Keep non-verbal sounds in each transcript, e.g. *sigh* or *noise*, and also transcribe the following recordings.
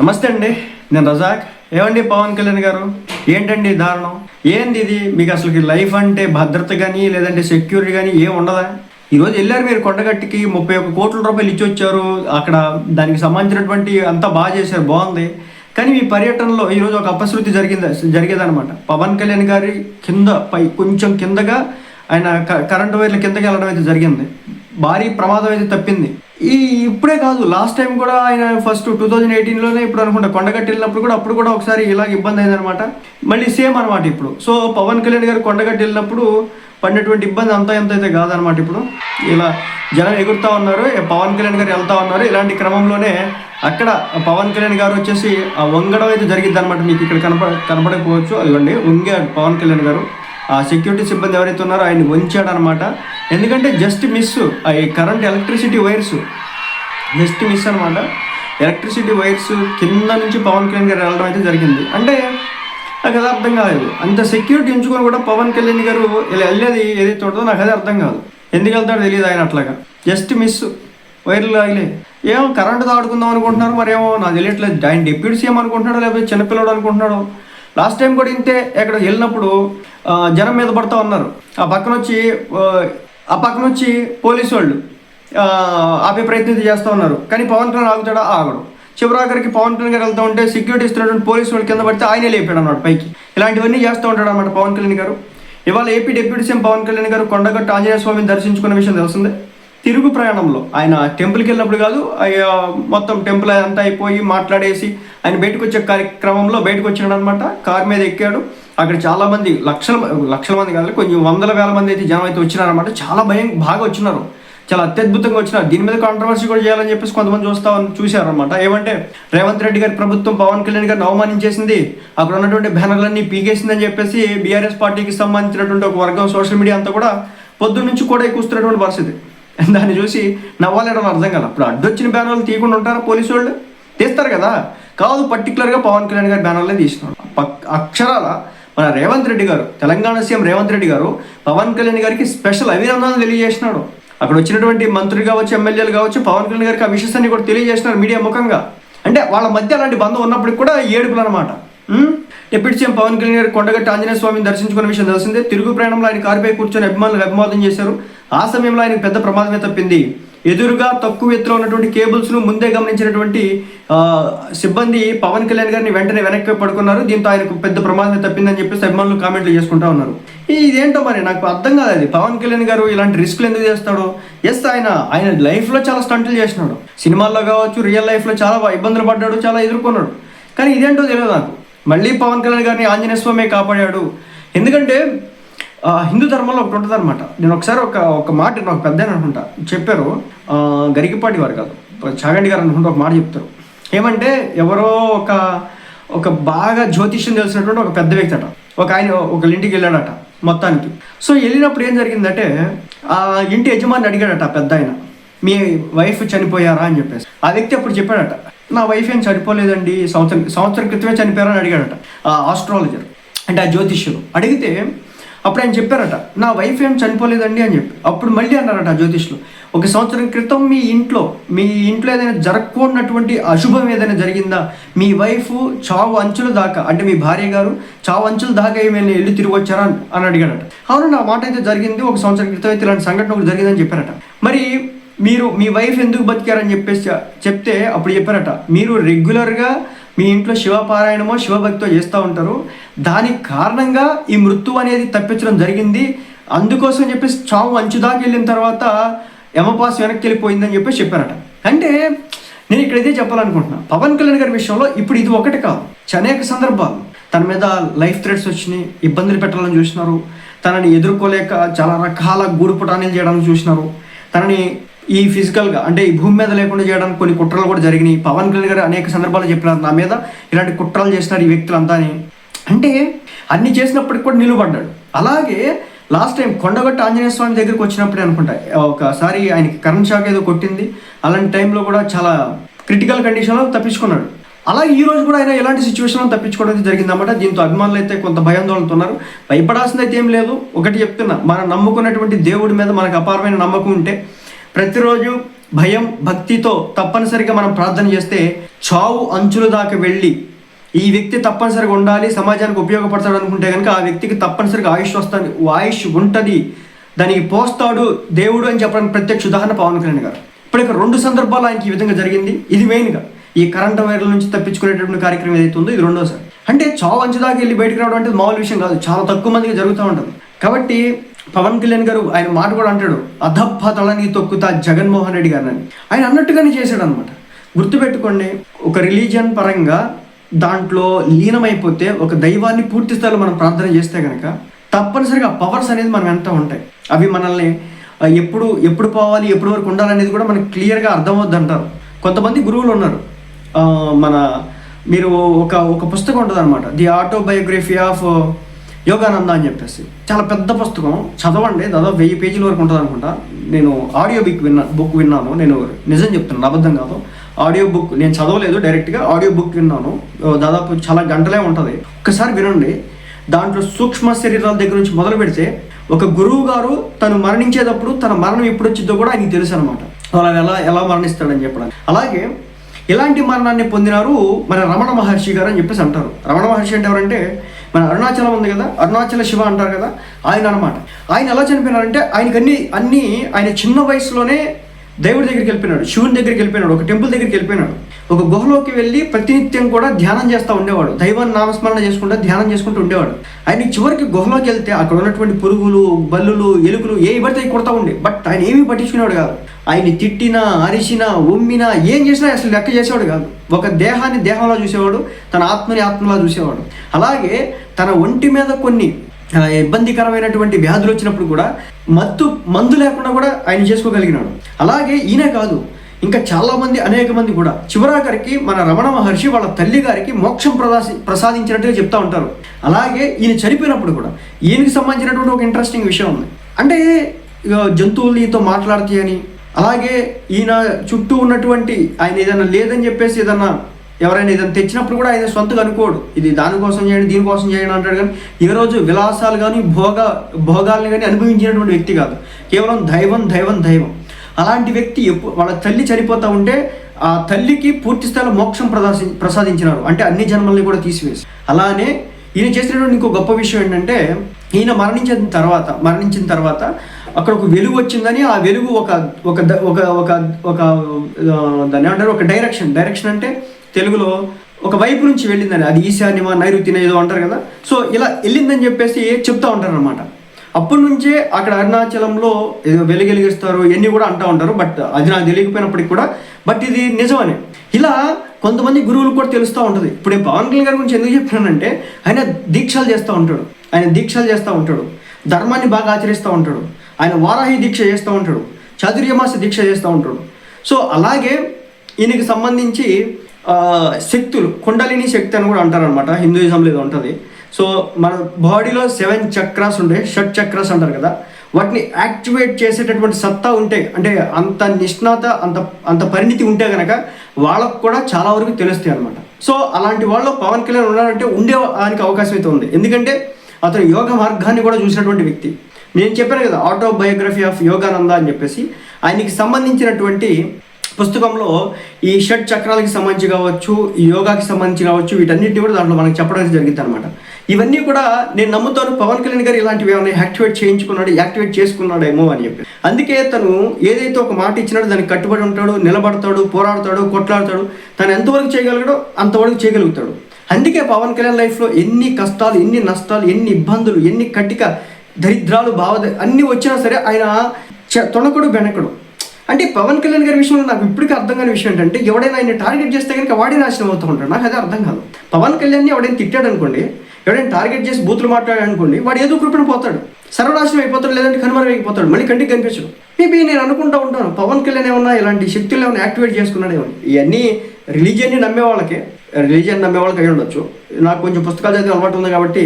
నమస్తే అండి నేను రజాక్. ఏమండి పవన్ కళ్యాణ్ గారు? ఏంటండి దారుణం? ఏంది ఇది? మీకు అసలు లైఫ్ అంటే భద్రత కానీ లేదంటే సెక్యూరిటీ కానీ ఏం ఉండదా? ఈరోజు వెళ్ళారు మీరు కొండగట్టికి ముప్పై ఒక్క కోట్ల రూపాయలు ఇచ్చి వచ్చారు. అక్కడ దానికి సంబంధించినటువంటి అంతా బాగా చేశారు బాగుంది. కానీ మీ పర్యటనలో ఈరోజు ఒక అపశృతి జరిగింది జరిగేదనమాట పవన్ కళ్యాణ్ గారి కింద పై కొంచెం కిందగా ఆయన క- కరెంటు వైర్ల కిందకి వెళ్ళడం అయితే జరిగింది. భారీ ప్రమాదం అయితే తప్పింది. ఈ ఇప్పుడే కాదు లాస్ట్ టైం కూడా ఆయన ఫస్ట్ టూ థౌజండ్ ఎయిటీన్లోనే ఇప్పుడు అనుకుంటా కొండగట్టి వెళ్ళినప్పుడు కూడా అప్పుడు కూడా ఒకసారి ఇలాగ ఇబ్బంది అయిందనమాట మళ్ళీ సేమ్ అనమాట ఇప్పుడు. సో పవన్ కళ్యాణ్ గారు కొండగట్టి వెళ్ళినప్పుడు పడినటువంటి ఇబ్బంది అంతా ఎంత అయితే కాదనమాట ఇప్పుడు. ఇలా జనం ఎగురుతా ఉన్నారు పవన్ కళ్యాణ్ గారు వెళ్తా ఉన్నారు ఇలాంటి క్రమంలోనే అక్కడ పవన్ కళ్యాణ్ గారు వచ్చేసి ఆ వంగడం అయితే జరిగింది అనమాట మీకు ఇక్కడ కనపడ కనపడకపోవచ్చు. అదిగోండి వంగాడు పవన్ కళ్యాణ్ గారు. ఆ సెక్యూరిటీ సిబ్బంది ఎవరైతే ఉన్నారో ఆయన వంచాడనమాట ఎందుకంటే జస్ట్ మిస్ ఈ current electricity wires just miss అనమాట ఎలక్ట్రిసిటీ వైర్స్ కింద నుంచి పవన్ కళ్యాణ్ గారు వెళ్ళడం అయితే జరిగింది. అంటే నాకు అది అర్థం కాలేదు. అంత సెక్యూరిటీ ఉంచుకొని కూడా పవన్ కళ్యాణ్ గారు ఇలా వెళ్ళేది ఏదైతే ఉంటుందో నాకు అదే అర్థం కాదు. ఎందుకు వెళ్తాడో తెలియదు ఆయన అట్లాగా. జస్ట్ మిస్ వైర్లు ఆగిలే ఏమో కరెంటు దాడుకుందాం అనుకుంటున్నారు మరేమో నాకు తెలియట్లేదు. ఆయన డిప్యూటీ సీఎం అనుకుంటున్నాడో లేకపోతే చిన్నపిల్లడు అనుకుంటున్నాడో. లాస్ట్ టైం కూడా ఇంతే. ఎక్కడ వెళ్ళినప్పుడు జనం మీద పడతా ఉన్నారు. ఆ పక్కన వచ్చి ఆ, ఆ పక్కన వచ్చి పోలీసు వాళ్ళు ఆపే ప్రయత్నం చేస్తూ ఉన్నారు. కానీ పవన్ కళ్యాణ్ ఆగుతాడా ఆగడు. చివరాఖరికి పవన్ కళ్యాణ్ గారు వెళ్తూ ఉంటే సెక్యూరిటీ ఇస్తున్నటువంటి పోలీసు వాళ్ళు కింద పడితే ఆయనే లేపాడు అన్నమాట పైకి. ఇలాంటివన్నీ చేస్తూ ఉంటాడు అన్నమాట పవన్ కళ్యాణ్ గారు. ఇవాళ AP deputy CM Pawan Kalyan గారు కొండగట్టు ఆంజనేయ స్వామిని దర్శించుకున్న విషయం తెలిసిందే? తిరుగు ప్రయాణంలో ఆయన టెంపుల్కి వెళ్ళినప్పుడు కాదు మొత్తం టెంపుల్ అంతా అయిపోయి మాట్లాడేసి ఆయన బయటకు వచ్చే కార్యక్రమంలో బయటకు వచ్చినాడు అనమాట కార్ మీద ఎక్కాడు. అక్కడ చాలా మంది లక్షల లక్షల మంది కాదు కొంచెం వందల వేల మంది అయితే జనం అయితే వచ్చినారనమాట చాలా భయం బాగా వచ్చినారు. చాలా అత్యద్భుతంగా వచ్చినారు. దీని మీద కాంట్రవర్సీ కూడా చేయాలని చెప్పేసి కొంతమంది చూస్తా చూశారనమాట ఏమంటే రేవంత్ రెడ్డి గారి ప్రభుత్వం పవన్ కళ్యాణ్ గారిని అవమానించేసింది. అక్కడ ఉన్నటువంటి బ్యానర్లన్నీ పీకేసిందని చెప్పేసి బీఆర్ఎస్ పార్టీకి సంబంధించినటువంటి ఒక వర్గం సోషల్ మీడియా అంతా కూడా పొద్దున్న నుంచి కూడా కూస్తున్నటువంటి పరిస్థితి. *laughs* దాన్ని చూసి నవ్వాలేడం అర్థం కదా. ఇప్పుడు అడ్డొచ్చిన బ్యానర్లు తీయకుండా ఉంటారా పోలీసు వాళ్ళు? తీస్తారు కదా. కాదు పర్టికులర్గా పవన్ కళ్యాణ్ గారి బ్యానర్లే తీసినాడు పక్- అక్షరాల మన రేవంత్ రెడ్డి గారు తెలంగాణ సీఎం రేవంత్ రెడ్డి గారు పవన్ కళ్యాణ్ గారికి స్పెషల్ అభినందనలు తెలియజేసినాడు. అక్కడ వచ్చినటువంటి మంత్రులు కావచ్చు ఎమ్మెల్యేలు కావచ్చు పవన్ కళ్యాణ్ గారికి ఆ విషయాన్ని కూడా తెలియజేసినారు మీడియా ముఖంగా. అంటే వాళ్ళ మధ్య అలాంటి బంధం ఉన్నప్పటికి కూడా ఏడుపులు అనమాట డిప్యూటీ సీఎం పవన్ కళ్యాణ్ గారు కొండగట్టు ఆంజనేయ స్వామిని దర్శించుకున్న విషయం తెలిసిందే. తిరుగు ప్రయాణంలో ఆయన కారుపై కూర్చొని అభిమానులు అభిమోదం చేశారు. ఆ సమయంలో ఆయనకు పెద్ద ప్రమాదమే తప్పింది. ఎదురుగా తక్కువ ఎత్తులో ఉన్నటువంటి కేబుల్స్ను ముందే గమనించినటువంటి సిబ్బంది పవన్ కళ్యాణ్ గారిని వెంటనే వెనక్కి పడుకున్నారు. దీంతో ఆయనకు పెద్ద ప్రమాదం తప్పిందని చెప్పేసి అభిమానులు కామెంట్లు చేసుకుంటా ఉన్నారు. ఇదేంటో మరి? నాకు అర్థం కాదు అది పవన్ కళ్యాణ్ గారు ఇలాంటి రిస్క్లు ఎందుకు చేస్తాడు? ఎస్ ఆయన ఆయన లైఫ్లో చాలా స్టంట్లు చేసినాడు. సినిమాల్లో కావచ్చు రియల్ లైఫ్లో చాలా ఇబ్బందులు పడ్డాడు చాలా ఎదుర్కొన్నాడు. కానీ ఇదేంటో తెలియదు నాకు. మళ్ళీ పవన్ కళ్యాణ్ గారిని ఆంజనేయ స్వామి కాపాడాడు. ఎందుకంటే హిందూ ధర్మంలో ఒకటి ఉంటుంది అనమాట నేను ఒకసారి ఒక ఒక మాట నాకు పెద్ద అనుకుంటా. చెప్పారు గరికిపాటి వారు కాదు. చాగండి గారు అనుకుంటే ఒక మాట చెప్తారు. ఏమంటే ఎవరో ఒక ఒక బాగా జ్యోతిష్యం తెలిసినటువంటి ఒక పెద్ద వ్యక్తి అట. ఒక ఆయన ఒక ఇంటికి వెళ్ళాడట మొత్తానికి. సో వెళ్ళినప్పుడు ఏం జరిగిందంటే ఆ ఇంటి యజమాని అడిగాడట పెద్ద ఆయన. మీ వైఫ్ చనిపోయారా? అని చెప్పేసి. ఆ వ్యక్తి అప్పుడు చెప్పాడట నా వైఫ్ ఏం చనిపోలేదండి సంవత్సరం సంవత్సరం క్రితమే చనిపోయారని అడిగాడట. ఆ ఆస్ట్రాలజర్ అంటే ఆ జ్యోతిష్యులు అడిగితే అప్పుడు ఆయన చెప్పారట నా వైఫ్ ఏం చనిపోలేదండి అని చెప్పి. అప్పుడు మళ్ళీ అన్నారట జ్యోతిష్లో ఒక సంవత్సరం క్రితం మీ ఇంట్లో మీ ఇంట్లో ఏదైనా జరగకూడనటువంటి అశుభం ఏదైనా జరిగిందా? మీ వైఫ్ చావు అంచుల దాకా అంటే మీ భార్య గారు చావు అంచుల దాకా ఏమైనా వెళ్ళి తిరిగి వచ్చారా? అని- అడిగాడట. అవును నా మాట అయితే జరిగింది ఒక సంవత్సరం క్రితం అయితే ఇలాంటి సంఘటన ఒకటి జరిగిందని చెప్పారట. మరి మీరు మీ వైఫ్ ఎందుకు బతికారని చెప్పేసి చెప్తే అప్పుడు చెప్పారట మీరు రెగ్యులర్గా మీ ఇంట్లో శివపారాయణమో శివభక్తో చేస్తూ ఉంటారు. దానికి కారణంగా ఈ మృత్యు అనేది తప్పించడం జరిగింది. అందుకోసం చెప్పేసి చావు అంచుదాకి వెళ్ళిన తర్వాత యమపాస్ వెనక్కి వెళ్ళిపోయిందని చెప్పేసి చెప్పారట. అంటే నేను ఇక్కడ ఇదే చెప్పాలనుకుంటున్నా. పవన్ కళ్యాణ్ గారి విషయంలో ఇప్పుడు ఇది ఒకటి కాదు. అనేక సందర్భాలు. తన మీద లైఫ్ థ్రెడ్స్ వచ్చినాయి ఇబ్బందులు పెట్టాలని చూసినారు. తనని ఎదుర్కోలేక చాలా రకాల గూడుపుటాన్ని చేయడానికి చూసినారు. తనని ఈ ఫిజికల్గా అంటే ఈ భూమి మీద లేకుండా చేయడానికి కొన్ని కుట్రలు కూడా జరిగినాయి. పవన్ కళ్యాణ్ గారు అనేక సందర్భాలు చెప్పినారు నా మీద. ఇలాంటి కుట్రలు చేసినారు ఈ వ్యక్తులంతా అని. అంటే అన్ని చేసినప్పటికి కూడా నిలువబడ్డాడు అలాగే లాస్ట్ టైం కొండగట్ట ఆంజనేయ స్వామి దగ్గరికి వచ్చినప్పుడే అనుకుంటా ఒకసారి ఆయనకి కరెంట్ షాక్ ఏదో కొట్టింది. అలాంటి టైంలో కూడా చాలా క్రిటికల్ కండిషన్లో తప్పించుకున్నాడు. అలా ఈ రోజు కూడా ఆయన ఎలాంటి సిచ్యువేషన్లో తప్పించుకోవడం జరిగింది జరిగిందన్నమాట. దీంతో అభిమానులు అయితే కొంత భయాందోళనతో ఉన్నారు. భయపడాల్సింది అయితే ఏం లేదు. ఒకటి చెప్తున్నా మనం నమ్ముకున్నటువంటి దేవుడి మీద మనకు అపారమైన నమ్మకం ఉంటే ప్రతిరోజు భయం భక్తితో తప్పనిసరిగా మనం ప్రార్థన చేస్తే చావు అంచుల దాకా వెళ్ళి ఈ వ్యక్తి తప్పనిసరిగా ఉండాలి సమాజానికి ఉపయోగపడతాడు అనుకుంటే కనుక ఆ వ్యక్తికి తప్పనిసరిగా ఆయుష్ వస్తుంది ఆయుష్ ఉంటుంది. దానికి పోస్తాడు దేవుడు అని చెప్పడానికి ప్రత్యక్ష ఉదాహరణ పవన్ కళ్యాణ్ గారు. ఇప్పుడు ఇక్కడ రెండు సందర్భాలు ఆయనకి ఈ విధంగా జరిగింది. ఇది మెయిన్గా ఈ కరెంట్ వైర్ల నుంచి తప్పించుకునేటటువంటి కార్యక్రమం ఏదైతే ఉందో ఇది రెండోసారి. అంటే చావు అంచు దాకా వెళ్ళి బయటకు రావడం అంటే మామూలు విషయం కాదు. చాలా తక్కువ మందికి జరుగుతూ ఉంటుంది. కాబట్టి పవన్ కళ్యాణ్ గారు ఆయన మాట కూడా అంటాడు అధపతలని తొక్కుతా జగన్మోహన్ రెడ్డి గారు అని. ఆయన అన్నట్టుగానే చేశాడు అనమాట గుర్తుపెట్టుకోండి ఒక రిలీజియన్ పరంగా దాంట్లో లీనమైపోతే ఒక దైవాన్ని పూర్తి స్థాయిలో మనం ప్రార్థన చేస్తే కనుక తప్పనిసరిగా పవర్స్ అనేది మనం వెంట ఉంటాయి. అవి మనల్ని ఎప్పుడు ఎప్పుడు పోవాలి ఎప్పుడు వరకు ఉండాలనేది కూడా మనకి క్లియర్గా అర్థమవుద్ది అంటారు. కొంతమంది గురువులు ఉన్నారు. మన మీరు ఒక ఒక పుస్తకం ఉంటుంది అనమాట ది ఆటోబయోగ్రఫీ ఆఫ్ యోగానంద అని చెప్పేసి. చాలా పెద్ద పుస్తకం. చదవండి. దాదాపు వెయ్యి పేజీల వరకు ఉంటుంది అనుకుంటా. నేను ఆడియో బుక్ విన్నా బుక్ విన్నాను. నేను నిజం చెప్తున్నాను. అబద్ధం కాదు. ఆడియో బుక్ నేను చదవలేదు. డైరెక్ట్గా ఆడియో బుక్ విన్నాను. దాదాపు చాలా గంటలే ఉంటుంది. ఒక్కసారి వినండి. దాంట్లో సూక్ష్మ శరీరాల దగ్గర నుంచి మొదలు పెడితే ఒక గురువు గారు తను మరణించేటప్పుడు తన మరణం ఎప్పుడు వచ్చిందో కూడా ఆయనకి తెలుసు అనమాట అలా ఎలా ఎలా మరణిస్తాడని చెప్పడానికి. అలాగే ఇలాంటి మరణాన్ని పొందినారు మన రమణ మహర్షి గారు అని చెప్పేసి అంటారు. రమణ మహర్షి అంటే ఎవరంటే మన అరుణాచలం ఉంది కదా అరుణాచల శివ అంటారు కదా ఆయన అనమాట ఆయన ఎలా చనిపోయినారంటే ఆయనకి అన్ని అన్నీ ఆయన చిన్న వయసులోనే దేవుడి దగ్గరికి వెళ్ళిపోయినాడు శివుని దగ్గరికి వెళ్ళిపోయినాడు ఒక టెంపుల్ దగ్గరికి వెళ్ళిపోయినాడు. ఒక గుహలోకి వెళ్ళి ప్రతినిత్యం కూడా ధ్యానం చేస్తూ ఉండేవాడు. దైవాన్ని నామస్మరణ చేసుకుంటూ ధ్యానం చేసుకుంటూ ఉండేవాడు. ఆయన చివరికి గుహలోకి వెళ్తే అక్కడ ఉన్నటువంటి పురుగులు బల్లులు ఎలుకలు ఏ పడితే కొడతా ఉండే. బట్ ఆయన ఏమీ పట్టించుకునేవాడు కాదు. ఆయన్ని తిట్టినా అరిసినా ఉమ్మినా ఏం చేసినా అసలు లెక్క చేసేవాడు కాదు. ఒక దేహాన్ని దేహంలో చూసేవాడు తన ఆత్మని ఆత్మలా చూసేవాడు. అలాగే తన ఒంటి మీద కొన్ని ఇబ్బందికరమైనటువంటి వ్యాధులు వచ్చినప్పుడు కూడా మత్తు మందు లేకుండా కూడా ఆయన చేసుకోగలిగినాడు. అలాగే ఈయన కాదు ఇంకా చాలామంది అనేక మంది కూడా. చివరాఖరికి మన రమణ మహర్షి వాళ్ళ తల్లి గారికి మోక్షం ప్రదాసి ప్రసాదించినట్టుగా చెప్తా ఉంటారు. అలాగే ఈయన చనిపోయినప్పుడు కూడా ఈయనకి సంబంధించినటువంటి ఒక ఇంట్రెస్టింగ్ విషయం ఉంది. అంటే ఇక జంతువులు ఈతో మాట్లాడతాయని అలాగే ఈయన చుట్టూ ఉన్నటువంటి ఆయన ఏదైనా లేదని చెప్పేసి ఏదన్నా ఎవరైనా ఇదని తెచ్చినప్పుడు కూడా ఆయన సొంతగా అనుకోడు. ఇది దానికోసం చేయండి దీనికోసం చేయండి అంటాడు కానీ ఏ రోజు విలాసాలు కానీ భోగ భోగాల్ని కానీ అనుభవించినటువంటి వ్యక్తి కాదు. కేవలం దైవం దైవం దైవం. అలాంటి వ్యక్తి ఎప్పుడు వాళ్ళ తల్లి చనిపోతూ ఉంటే ఆ తల్లికి పూర్తి స్థాయిలో మోక్షం ప్రదాసి ప్రసాదించినారు. అంటే అన్ని జన్మల్ని కూడా తీసివేసి. అలానే ఈయన చేసినటువంటి ఇంకో గొప్ప విషయం ఏంటంటే ఈయన మరణించిన తర్వాత మరణించిన తర్వాత అక్కడ ఒక వెలుగు వచ్చిందని ఆ వెలుగు ఒక ఒక ద- ఒక ఒక ఒక దాన్ని అంటారు ఒక డైరెక్షన్ డైరెక్షన్ అంటే తెలుగులో ఒక వైపు నుంచి వెళ్ళిందని అది ఈశాన్యమా నైరుతిన ఏదో అంటారు కదా. సో ఇలా వెళ్ళిందని చెప్పేసి చెప్తా ఉంటారు అనమాట అప్పటి నుంచే అక్కడ అరుణాచలంలో ఏదో వెలుగెలిగిస్తారు ఇవన్నీ కూడా అంటూ ఉంటారు బట్ అది నాకు తెలియకపోయినప్పటికి కూడా. బట్ ఇది నిజమని. ఇలా కొంతమంది గురువులు కూడా తెలుస్తూ ఉంటుంది. ఇప్పుడు నేను పవన్ కళ్యాణ్ గారి గురించి ఎందుకు చెప్పానంటే ఆయన దీక్షలు చేస్తూ ఉంటాడు. ఆయన దీక్షలు చేస్తూ ఉంటాడు. ధర్మాన్ని బాగా ఆచరిస్తూ ఉంటాడు. ఆయన వారాహి దీక్ష చేస్తూ ఉంటాడు. చాతుర్యమాస దీక్ష చేస్తూ ఉంటాడు. సో అలాగే ఈయనకి సంబంధించి శక్తులు కుండలిని శక్తి అని కూడా అంటారనమాట హిందూయిజంలో ఏదో ఉంటుంది. సో మన బాడీలో సెవెన్ చక్రాస్ ఉండే షట్ చక్రాస్ అంటారు కదా. వాటిని యాక్టివేట్ చేసేటటువంటి సత్తా ఉంటే అంటే అంత నిష్ణాత అంత అంత పరిణితి ఉంటే కనుక వాళ్ళకు కూడా చాలా వరకు తెలుస్తాయి అనమాట సో అలాంటి వాళ్ళు పవన్ కళ్యాణ్ ఉన్నారంటే ఉండే దానికి అవకాశం అయితే ఉంది. ఎందుకంటే అతను యోగ మార్గాన్ని కూడా చూసినటువంటి వ్యక్తి. నేను చెప్పాను కదా ఆటోబయోగ్రఫీ ఆఫ్ యోగానంద అని చెప్పేసి. ఆయనకి సంబంధించినటువంటి పుస్తకంలో ఈ షట్ చక్రాలకి సంబంధించి కావచ్చు ఈ యోగాకి సంబంధించి కావచ్చు వీటన్నిటి కూడా దాంట్లో మనకి చెప్పడానికి జరిగింది అనమాట ఇవన్నీ కూడా నేను నమ్ముతాను పవన్ కళ్యాణ్ గారు ఇలాంటివి ఏమైనా యాక్టివేట్ చేయించుకున్నాడు యాక్టివేట్ చేసుకున్నాడేమో అని చెప్పి. అందుకే తను ఏదైతే ఒక మాట ఇచ్చినాడో దానికి కట్టుబడి ఉంటాడు నిలబడతాడు పోరాడతాడు కొట్లాడతాడు తను ఎంతవరకు చేయగలగడో అంతవరకు చేయగలుగుతాడు. అందుకే పవన్ కళ్యాణ్ లైఫ్లో ఎన్ని కష్టాలు ఎన్ని నష్టాలు ఎన్ని ఇబ్బందులు ఎన్ని కట్టిక దరిద్రాలు భావ అన్నీ వచ్చినా సరే ఆయన చ- తొణకడు బెనకడు. అంటే పవన్ కళ్యాణ్ గారి విషయంలో నాకు ఇప్పటికీ అర్థం కాని విషయం ఏంటంటే ఎవడైనా ఆయన టార్గెట్ చేస్తే కనుక వాడే నాశనం అవుతూ ఉంటాడు. నాకు అదే అర్థం కాదు. పవన్ కళ్యాణ్ని ఎవడైనా తిట్టాడు అనుకోండి ఎవడైనా టార్గెట్ చేసి బూతులు మాట్లాడాడు అనుకోండి వాడు ఏదో కృపణ పోతాడు. సర్వనాశనం అయిపోతాడు లేదంటే కనుమరం అయిపోతాడు మళ్ళీ కంటికి కనిపించడు. మేబీ నేను అనుకుంటా ఉంటాను పవన్ కళ్యాణ్ ఏమన్నా ఇలాంటి శక్తులు ఏమైనా యాక్టివేట్ చేసుకున్నాడేమో ఇవన్నీ రిలీజియన్ని నమ్మే వాళ్ళకి రిలీజియన్ నమ్మే వాళ్ళకి అయి ఉండొచ్చు. నాకు కొంచెం పుస్తకాలు చదివే అలవాటు ఉంది కాబట్టి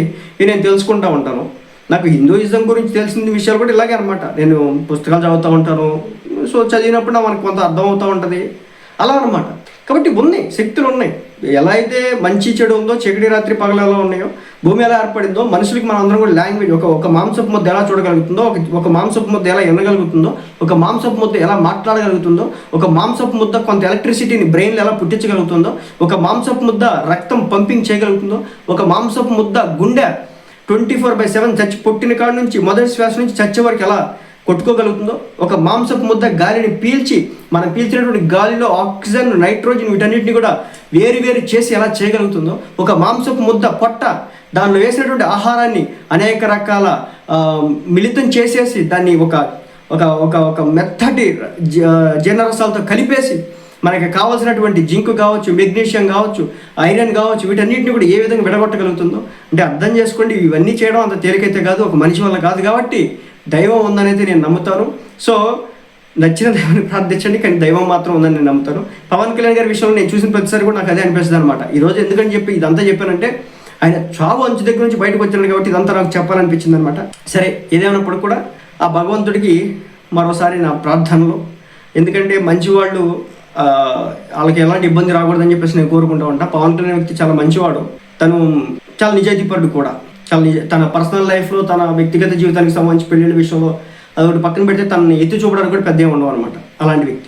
నేను తెలుసుకుంటా ఉంటాను. నాకు హిందూయిజం గురించి తెలిసిన విషయాలు కూడా ఇలాగే అనమాట నేను పుస్తకాలు చదువుతూ ఉంటాను సో చదివినప్పుడు మనకు కొంత అర్థం అవుతూ ఉంటుంది. అలా అనమాట కాబట్టి ఉన్నాయి శక్తులు ఉన్నాయి. ఎలా అయితే మంచి చెడు ఉందో చీకటి రాత్రి పగలు ఎలా ఉన్నాయో భూమి ఎలా ఏర్పడిందో మనుషులకి మనం అందరం కూడా లాంగ్వేజ్ ఒక ఒక మాంసపు ముద్ద ఎలా చూడగలుగుతుందో ఒక ఒక మాంసపు ముద్ద ఎలా ఎనగలుగుతుందో ఒక మాంసపు ముద్ద ఎలా మాట్లాడగలుగుతుందో ఒక మాంసపు ముద్ద కొంత ఎలక్ట్రిసిటీని బ్రెయిన్లు ఎలా పుట్టించగలుగుతుందో ఒక మాంసపు ముద్ద రక్తం పంపింగ్ చేయగలుగుతుందో ఒక మాంసపు ముద్ద గుండె ట్వంటీ ఫోర్ బై సెవెన్ చచ్చి పుట్టిన కాడ నుంచి మొదటి శ్వాస నుంచి చచ్చే వరకు ఎలా కొట్టుకోగలుగుతుందో? ఒక మాంసపు ముద్ద గాలిని పీల్చి మనం పీల్చినటువంటి గాలిలో ఆక్సిజన్ నైట్రోజన్ వీటన్నిటిని కూడా వేరు వేరు చేసి ఎలా చేయగలుగుతుందో ఒక మాంసపు ముద్ద పొట్ట దానిలో వేసినటువంటి ఆహారాన్ని అనేక రకాల మిళితం చేసేసి దాన్ని ఒక ఒక ఒక ఒక మెత్తటి జ- జీర్ణరసాలతో కలిపేసి మనకి కావాల్సినటువంటి జింక్ కావచ్చు మెగ్నీషియం కావచ్చు ఐరన్ కావచ్చు వీటన్నిటిని కూడా ఏ విధంగా విడగొట్టగలుగుతుందో అంటే అర్థం చేసుకోండి ఇవన్నీ చేయడం అంత తేలికైతే కాదు ఒక మనిషి వల్ల కాదు కాబట్టి దైవం ఉందనేది నేను నమ్ముతాను. సో నచ్చిన దైవాన్ని ప్రార్థించండి కానీ దైవం మాత్రం ఉందని నేను నమ్ముతాను. పవన్ కళ్యాణ్ గారి విషయంలో నేను చూసిన ప్రతిసారి కూడా నాకు అదే అనిపిస్తుంది అనమాట ఈరోజు ఎందుకని చెప్పి ఇదంతా చెప్పానంటే ఆయన చావు అంచు దగ్గర నుంచి బయటకు వచ్చాడు కాబట్టి ఇదంతా నాకు చెప్పాలనిపించింది అనమాట సరే ఏదేమైనప్పుడు కూడా ఆ భగవంతుడికి మరోసారి నా ప్రార్థనలు. ఎందుకంటే మంచి వాళ్ళు వాళ్ళకి ఎలాంటి ఇబ్బంది రాకూడదని చెప్పేసి నేను కోరుకుంటూ ఉంటా. పవన్ కళ్యాణ్ వ్యక్తి చాలా మంచివాడు. తను చాలా నిజాయితీపరుడు కూడా. తన తన పర్సనల్ లైఫ్లో తన వ్యక్తిగత జీవితానికి సంబంధించి పెళ్ళిళ్ళ విషయంలో అదొకటి పక్కన పెడితే తనని ఎత్తి చూపడానికి కూడా పెద్ద ఉండవు అనమాట అలాంటి వ్యక్తి.